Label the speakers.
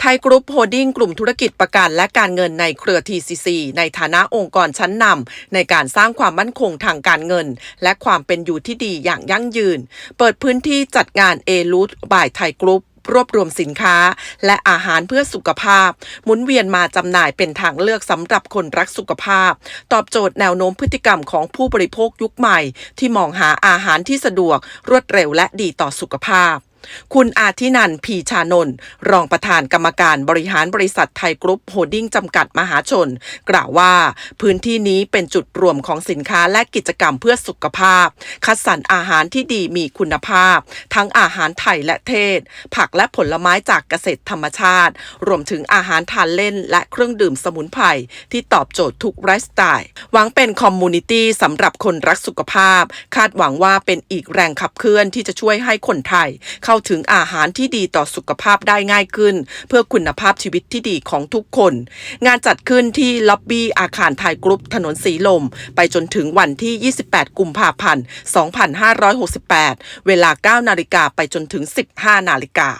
Speaker 1: ไทยกรุ๊ปโฮดดิ้งกลุ่มธุรกิจประกันและการเงินในเครือ TCC ในฐานะองค์กรชั้นนำในการสร้างความมั่นคงทางการเงิน และความเป็นอยู่ที่ดีอย่างยั่งยืน เปิดพื้นที่จัดงานเอลูทบายไทยกรุ๊ปรวบรวมสินค้า และอาหารเพื่อสุขภาพ หมุนเวียนมาจำหน่ายเป็นทางเลือกสำหรับคนรักสุขภาพ ตอบโจทย์แนวโน้มพฤติกรรมของผู้บริโภคยุคใหม่ ที่มองหาอาหารที่สะดวก รวดเร็วและดีต่อสุขภาพ คุณอาทินันพีชานนท์รองประธานกรรมการบริหารบริษัทไทยกรุ๊ปโฮดดิ้งจำกัดมหาชน กล่าวว่า พื้นที่นี้เป็นจุดรวมของสินค้าและกิจกรรมเพื่อสุขภาพ คัดสรรอาหารที่ดีมีคุณภาพ ทั้งอาหารไทยและเทศ ผักและผลไม้จากเกษตรธรรมชาติ รวมถึงอาหารทานเล่น และเครื่องดื่มสมุนไพรที่ตอบโจทย์ทุกไลฟ์สไตล์หวังเป็นคอมมูนิตี้สำหรับคนรักสุขภาพ คาดหวังว่าเป็นอีกแรงขับเคลื่อนที่จะช่วยให้คนไทยเข้าาถึงอาหารที่ดีต่อสุขภาพได้ง่ายขึ้น เพื่อคุณภาพชีวิตที่ดีของทุกคน งานจัดขึ้นที่ล็อบบี้อาคารไทยกรุ๊ปถนนสีลม ไปจนถึงวันที่ 28 กุมภาพันธ์ 2568 เวลา 9 นาฬิกาไปจนถึง 15 นาฬิกา